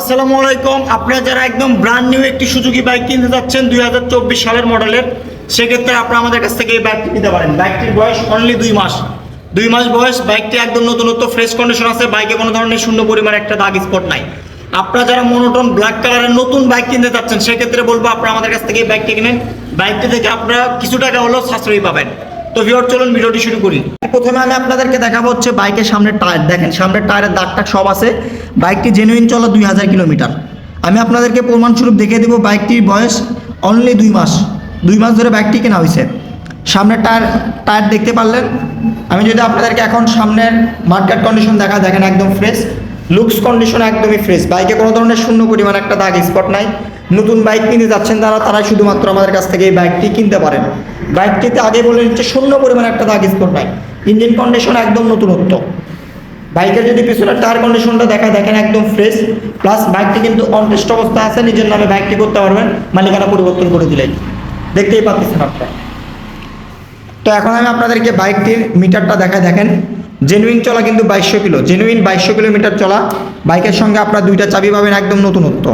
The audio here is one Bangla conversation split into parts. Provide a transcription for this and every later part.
আসসালামু আলাইকুম। আপনারা যারা একদম ব্র্যান্ড নিউ একটি বাইক কিনতে দুই সালের মডেলের, সেক্ষেত্রে আপনারা আমাদের কাছ থেকে বাইকটি নিতে পারেন। বাইকটির বয়স অনলি দুই মাস। দুই মাস বয়স বাইকটি একদম নতুনত্ব ফ্রেশ কন্ডিশন আছে বাইকে কোনো ধরনের শূন্য একটা দাগ স্পট নাই। যারা মনোটন ব্ল্যাক কালারের নতুন বাইক কিনতে যাচ্ছেন, সেক্ষেত্রে বলব আপনারা আমাদের কাছ থেকে বাইকটি কিনেন। বাইকটি থেকে আপনারা কিছু টাকা হলেও সাশ্রয়ী পাবেন। তো ভিউয়ার চলুন ভিডিওটি শুরু করি। প্রথমে আমি আপনাদেরকে দেখাবো হচ্ছে বাইকের সামনের টায়ার দেখেন, সামনের টায়ারের দাগটা সব আছে। বাইকটি জেনুইন চলা দুই হাজার কিলোমিটার। আমি আপনাদেরকে প্রমাণস্বরূপ দেখিয়ে দেবো বাইকটির বয়স অনলি দুই মাস। দুই মাস ধরে বাইকটি কেনা হয়েছে। সামনের টায়ার টায়ার দেখতে পারলেন? আমি যদি আপনাদেরকে এখন সামনের মার্কেট কন্ডিশন দেখা, দেখেন একদম ফ্রেশ লুকস কন্ডিশন একদমই ফ্রেশ বাইকে কোনো ধরনের শূন্য পরিমাণ একটা দাগ স্পট নাই। নতুন বাইক কিনতে যাচ্ছেন তারা তারাই শুধুমাত্র আমাদের কাছ থেকে এই বাইকটি কিনতে পারেন। বাইকটিতে আগে বলে নিচ্ছে শূন্য পরিমাণ একটা দাগ স্পট নাই। ইঞ্জিন কন্ডিশন একদম নতুনত্ব। বাইকের যদি পিছনের টায়ার কন্ডিশনটা দেখা দেখেন একদম ফ্রেশ প্লাস বাইকটি কিন্তু অনটেস্ট অবস্থা আছে, নিজের নামে বাইকটি করতে পারবেন, মালিকানা পরিবর্তন করে দিলেন দেখতেই পাচ্ছেন আপনারা। তো এখন আমি আপনাদেরকে বাইকটির মিটারটা দেখা দেখেন। জেনুইন চলা কিন্তু বাইশশো কিলো জেনুইন বাইশশো কিলোমিটার চলা। বাইকের সঙ্গে আপনার দুইটা চাবি পাবেন, একদম নতুনত্ব।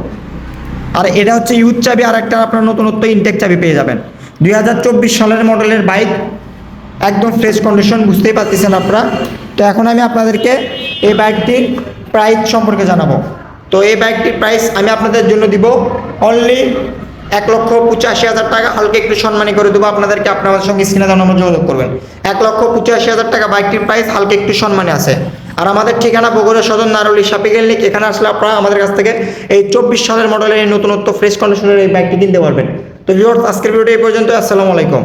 আর এটা হচ্ছে ইউথ চাবি, আর একটা আপনার নতুনত্ব ইনটেক চাবি পেয়ে যাবেন। দুই হাজার চব্বিশ সালের মডেলের বাইক একদম ফ্রেশ কন্ডিশন বুঝতেই পারতেছেন আপনারা। তো এখন আমি আপনাদেরকে এই বাইকটির প্রাইস সম্পর্কে জানাব। তো এই বাইকটির প্রাইস আমি আপনাদের জন্য দিব অনলি এক লক্ষ পঁচাশি হাজার টাকা। হালকা একটু সম্মানী করে দেবো আপনাদেরকে, আপনাদের সঙ্গে স্ক্রিনে নম্বর যোগাযোগ করবেন। এক লক্ষ পঁচাশি হাজার টাকা বাইকটির প্রাইস হালকা একটু সম্মানে আছে। আর আমাদের ঠিকানা বগুড়া সদর নারুলি শাপিকেল লিক এখানে আসলে আপনারা আমাদের কাছ থেকে এই চব্বিশ সালের মডেলের এই নতুনত্ব ফ্রেশ কন্ডিশনের এই বাইকটি কিনতে পারবেন। তো ভিউয়ার্স আজকের ভিডিওটি এই পর্যন্ত আসসালামু আলাইকুম।